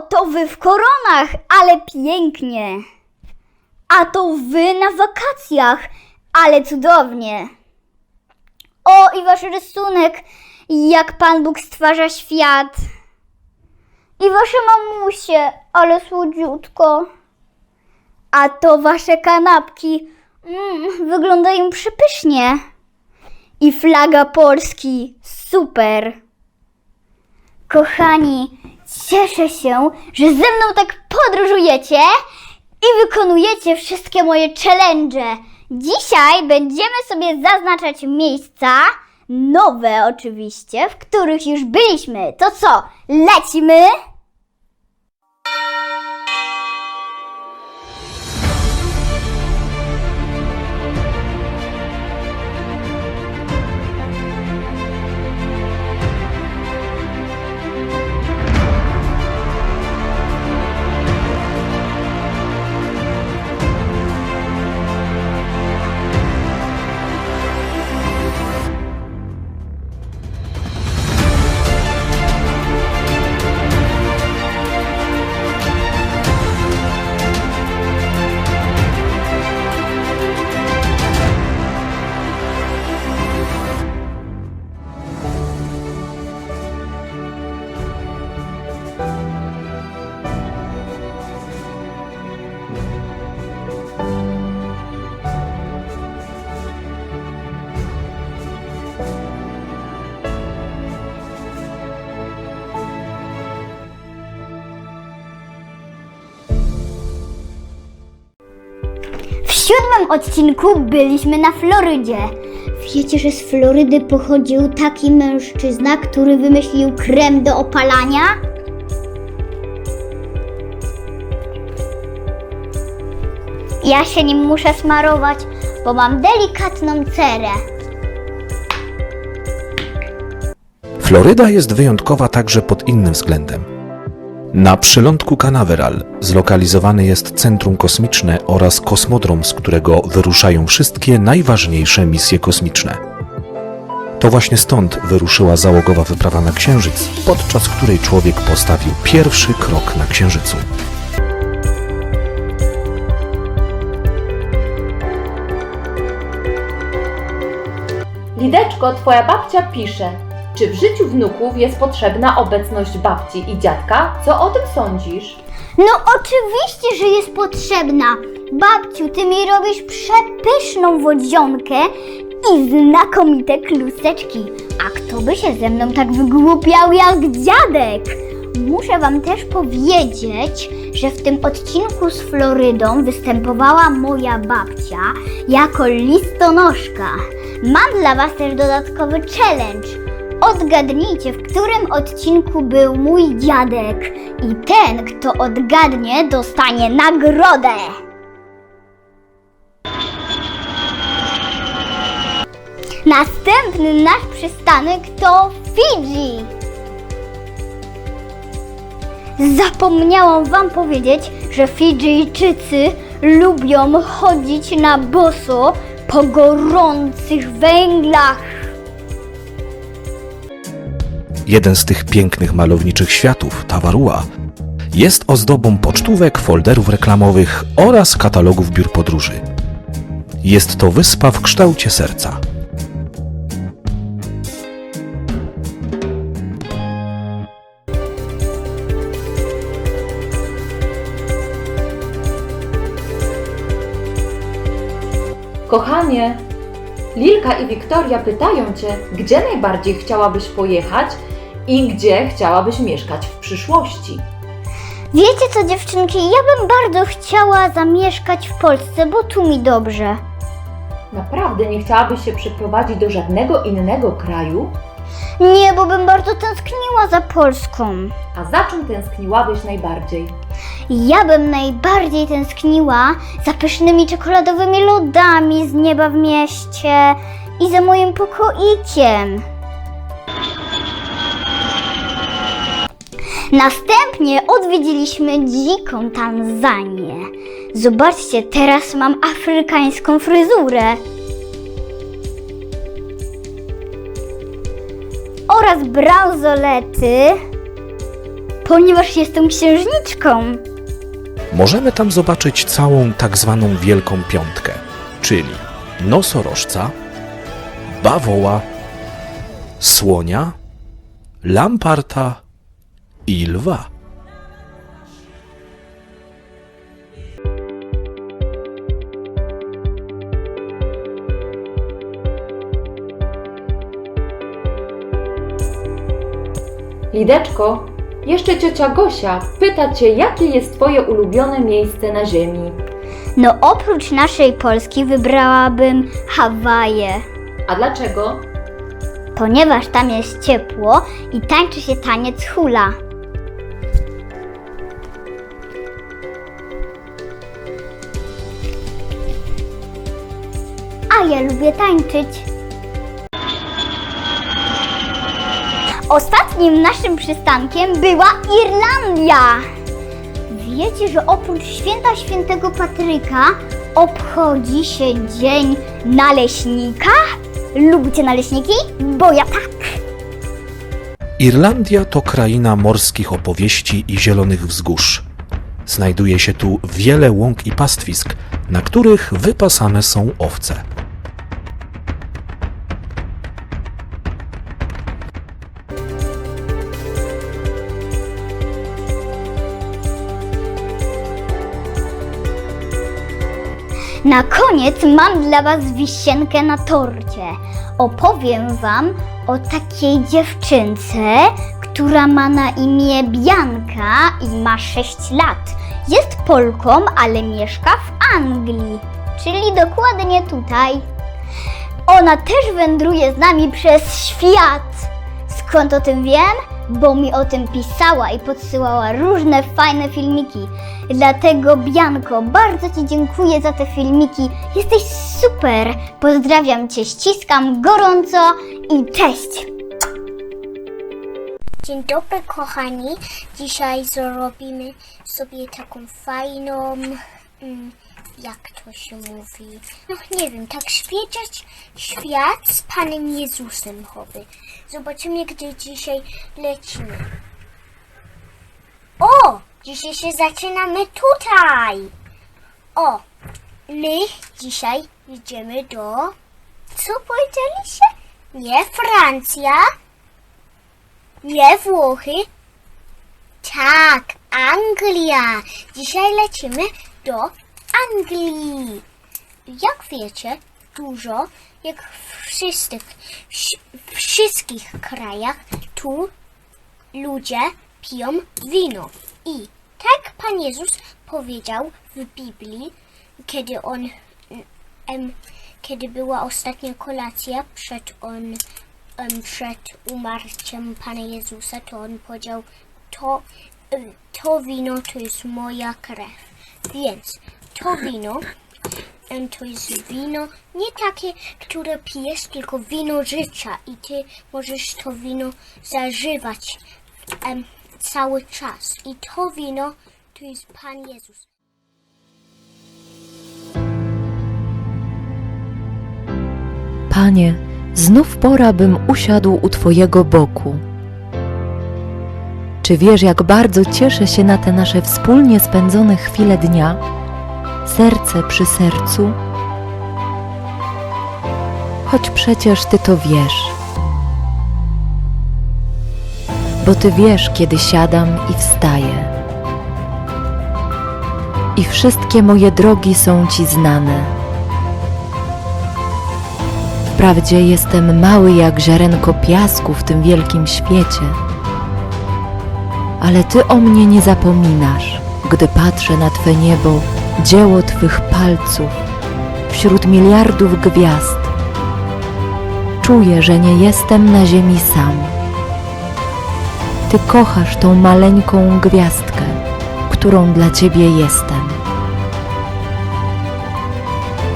To wy w koronach, ale pięknie. A to wy na wakacjach, ale cudownie. O, i wasz rysunek, jak Pan Bóg stwarza świat. I wasze mamusie, ale słodziutko. A to wasze kanapki, mm, wyglądają przepysznie. I flaga Polski, super. Kochani, cieszę się, że ze mną tak podróżujecie i wykonujecie wszystkie moje challenge. Dzisiaj będziemy sobie zaznaczać miejsca, nowe oczywiście, w których już byliśmy. To co, lecimy? Siódmym odcinku byliśmy na Florydzie. Wiecie, że z Florydy pochodził taki mężczyzna, który wymyślił krem do opalania? Ja się nim muszę smarować, bo mam delikatną cerę. Floryda jest wyjątkowa także pod innym względem. Na przylądku Canaveral zlokalizowane jest centrum kosmiczne oraz kosmodrom, z którego wyruszają wszystkie najważniejsze misje kosmiczne. To właśnie stąd wyruszyła załogowa wyprawa na Księżyc, podczas której człowiek postawił pierwszy krok na Księżycu. Lideczko, twoja babcia pisze. Czy w życiu wnuków jest potrzebna obecność babci i dziadka? Co o tym sądzisz? No oczywiście, że jest potrzebna. Babciu, ty mi robisz przepyszną wodzionkę i znakomite kluseczki. A kto by się ze mną tak wygłupiał jak dziadek? Muszę wam też powiedzieć, że w tym odcinku z Florydą występowała moja babcia jako listonoszka. Mam dla was też dodatkowy challenge. Odgadnijcie, w którym odcinku był mój dziadek. I ten, kto odgadnie, dostanie nagrodę. Następny nasz przystanek to Fidżi. Zapomniałam Wam powiedzieć, że Fidżyjczycy lubią chodzić na boso po gorących węglach. Jeden z tych pięknych malowniczych światów, Tawarua, jest ozdobą pocztówek, folderów reklamowych oraz katalogów biur podróży. Jest to wyspa w kształcie serca. Kochanie, Lilka i Wiktoria pytają cię, gdzie najbardziej chciałabyś pojechać i gdzie chciałabyś mieszkać w przyszłości. Wiecie co, dziewczynki, ja bym bardzo chciała zamieszkać w Polsce, bo tu mi dobrze. Naprawdę nie chciałabyś się przeprowadzić do żadnego innego kraju? Nie, bo bym bardzo tęskniła za Polską. A za czym tęskniłabyś najbardziej? Ja bym najbardziej tęskniła za pysznymi czekoladowymi lodami z nieba w mieście i za moim pokoikiem. Następnie odwiedziliśmy dziką Tanzanię. Zobaczcie, teraz mam afrykańską fryzurę. Oraz bransolety ponieważ jestem księżniczką. Możemy tam zobaczyć całą tak zwaną Wielką Piątkę, czyli nosorożca, bawoła, słonia, lamparta i lwa. Lideczko, jeszcze ciocia Gosia pyta cię, jakie jest twoje ulubione miejsce na ziemi. No oprócz naszej Polski wybrałabym Hawaje, A dlaczego? ponieważ tam jest ciepło i tańczy się taniec hula. Ja lubię tańczyć. Ostatnim naszym przystankiem była Irlandia. Wiecie, że oprócz święta świętego Patryka obchodzi się Dzień Naleśnika? Lubicie naleśniki? Bo ja tak. Irlandia to kraina morskich opowieści i zielonych wzgórz. Znajduje się tu wiele łąk i pastwisk, na których wypasane są owce. Na koniec mam dla Was wisienkę na torcie. Opowiem Wam o takiej dziewczynce, która ma na imię Bianka i ma 6 lat. Jest Polką, ale mieszka w Anglii, czyli dokładnie tutaj. Ona też wędruje z nami przez świat. Skąd o tym wiem? Bo mi o tym pisała i podsyłała różne fajne filmiki. Dlatego, Bianko, bardzo Ci dziękuję za te filmiki. Jesteś super! Pozdrawiam Cię, ściskam gorąco i cześć! Dzień dobry kochani. Dzisiaj zrobimy sobie taką fajną, mm, jak to się mówi, no nie wiem, tak świecić świat z Panem Jezusem chowy. Zobaczymy, gdzie dzisiaj lecimy. O! Dzisiaj się zaczynamy tutaj. O! My dzisiaj idziemy do... Co powiedzieliście? Nie Francja, nie Włochy. Tak, Anglia. Dzisiaj lecimy do Anglii. Jak wiecie, dużo, jak w wszystkich, w wszystkich krajach, tu ludzie piją wino. I tak Pan Jezus powiedział w Biblii, kiedy on, em, kiedy była ostatnia kolacja przed on em, przed umarciem Pana Jezusa, to on powiedział, to, to wino to jest moja krew. Więc to wino to jest wino nie takie, które pijesz, tylko wino życia i ty możesz to wino zażywać cały czas. I to wino to jest Pan Jezus. Panie, znów pora, bym usiadł u Twojego boku. Czy wiesz, jak bardzo cieszę się na te nasze wspólnie spędzone chwile dnia, serce przy sercu? Choć przecież Ty to wiesz. Bo Ty wiesz, kiedy siadam i wstaję. I wszystkie moje drogi są Ci znane. Wprawdzie jestem mały jak ziarenko piasku w tym wielkim świecie, ale Ty o mnie nie zapominasz, gdy patrzę na Twe niebo, dzieło Twych palców, wśród miliardów gwiazd. Czuję, że nie jestem na ziemi sam. Ty kochasz tą maleńką gwiazdkę, którą dla Ciebie jestem.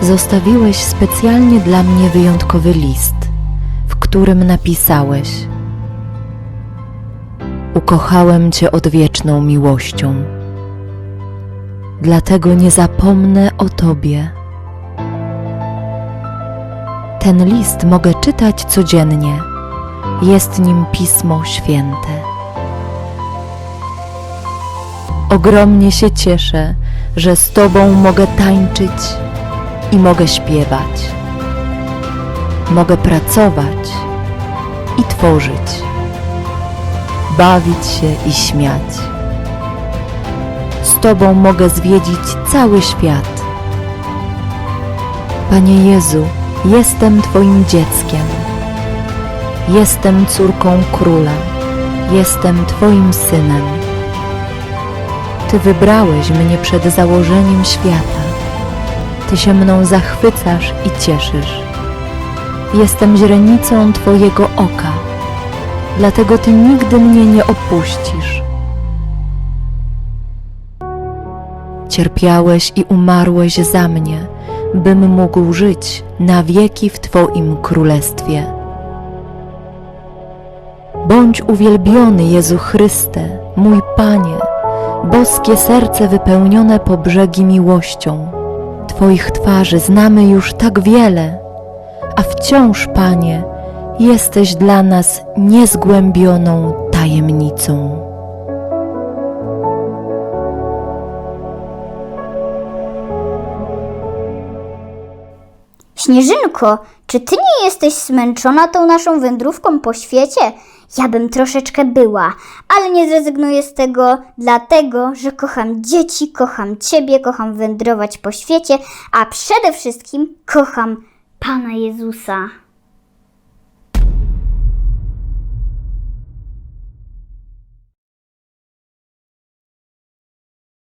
Zostawiłeś specjalnie dla mnie wyjątkowy list, w którym napisałeś: Ukochałem Cię odwieczną miłością. Dlatego nie zapomnę o Tobie. Ten list mogę czytać codziennie. Jest nim Pismo Święte. ogromnie się cieszę, że z Tobą mogę tańczyć i mogę śpiewać. Mogę pracować i tworzyć, bawić się i śmiać. Z Tobą mogę zwiedzić cały świat. Panie Jezu, jestem Twoim dzieckiem. Jestem córką króla. Jestem Twoim synem. Ty wybrałeś mnie przed założeniem świata. Ty się mną zachwycasz i cieszysz. Jestem źrenicą Twojego oka, dlatego Ty nigdy mnie nie opuścisz. Cierpiałeś i umarłeś za mnie, bym mógł żyć na wieki w Twoim królestwie. Bądź uwielbiony, Jezu Chryste, mój Panie, boskie serce wypełnione po brzegi miłością. Twoich twarzy znamy już tak wiele, a wciąż, Panie, jesteś dla nas niezgłębioną tajemnicą. Śnieżynko, czy ty nie jesteś zmęczona tą naszą wędrówką po świecie? Ja bym troszeczkę była, ale nie zrezygnuję z tego, dlatego że kocham dzieci, kocham ciebie, kocham wędrować po świecie, a przede wszystkim kocham Pana Jezusa.